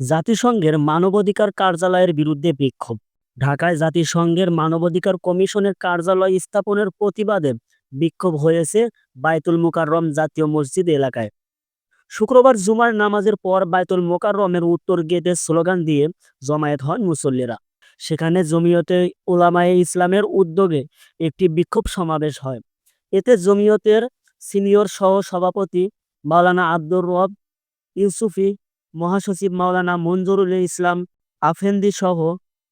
জাতিসংঘের মানবাধিকার কার্যালয়ের বিরুদ্ধে বিক্ষোভ। ঢাকায় জাতিসংঘের মানবাধিকার কমিশনের কার্যালয় স্থাপনের প্রতিবাদে বিক্ষোভ হয়েছে বায়তুল মোকাররম জাতীয় মসজিদ এলাকায়। শুক্রবার জুমার নামাজের পর বায়তুল মোকাররমের উত্তর গেটে স্লোগান দিয়ে জমায়েত হন মুসল্লিরা। সেখানে জমিয়তে ওলামায়ে ইসলামের উদ্যোগে একটি বিক্ষোভ সমাবেশ হয়। এতে জমিয়তের সিনিয়র সহ সভাপতি মাওলানা আব্দুর রব ইউসুফি মহাসচিব মাওলানা মঞ্জুরুল ইসলাম আফেন্দি সহ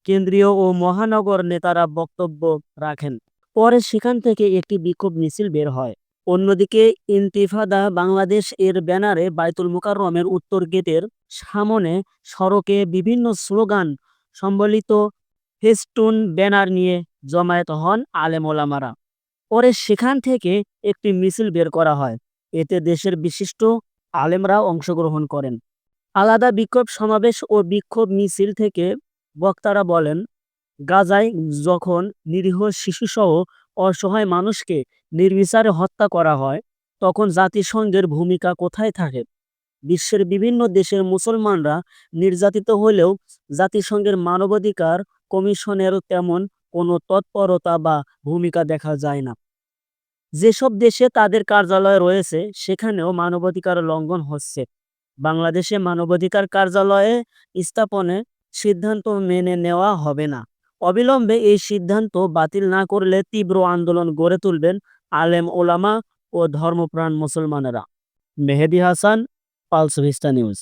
কেন্দ্রীয় ও মহানগর নেতারা বক্তব্য রাখেন। পরে সেখান থেকে একটি বিক্ষোভ মিছিল বের হয়। অন্যদিকে ইন্তিফাদা বাংলাদেশ এর ব্যানারে বায়তুল মোকাররমের উত্তর গেটের সামনে সড়কে বিভিন্ন স্লোগান সম্বলিত ফেস্টুন ব্যানার নিয়ে জমায়েত হন আলেম ওলামারা। পরে সেখান থেকে একটি মিছিল বের করা হয়। এতে দেশের বিশিষ্ট আলেমরা অংশগ্রহণ করেন। আলাদা বিক্ষোভ সমাবেশ ও বিক্ষোভ মিছিল থেকে বক্তারা বলেন, গাজায় যখন নিরীহ শিশুসহ অসহায় মানুষকে নির্বিচারে হত্যা করা হয়, তখন জাতিসংঘের ভূমিকা কোথায় থাকে? বিশ্বের বিভিন্ন দেশের মুসলমানরা নির্যাতিত হলেও জাতিসংঘের মানবাধিকার কমিশনের তেমন কোনো তৎপরতা বা ভূমিকা দেখা যায় না। যেসব দেশে তাদের কার্যালয় রয়েছে, সেখানেও মানবাধিকার লঙ্ঘন হচ্ছে। বাংলাদেশে মানবাধিকার কার্যালয়ে স্থাপনে সিদ্ধান্ত মেনে নেওয়া হবে না। অবিলম্বে এই সিদ্ধান্ত বাতিল না করলে তীব্র আন্দোলন গড়ে তুলবেন আলেম ওলামা ও ধর্মপ্রাণ মুসলমানেরা। Mehedi Hasan, Pulse Vista news.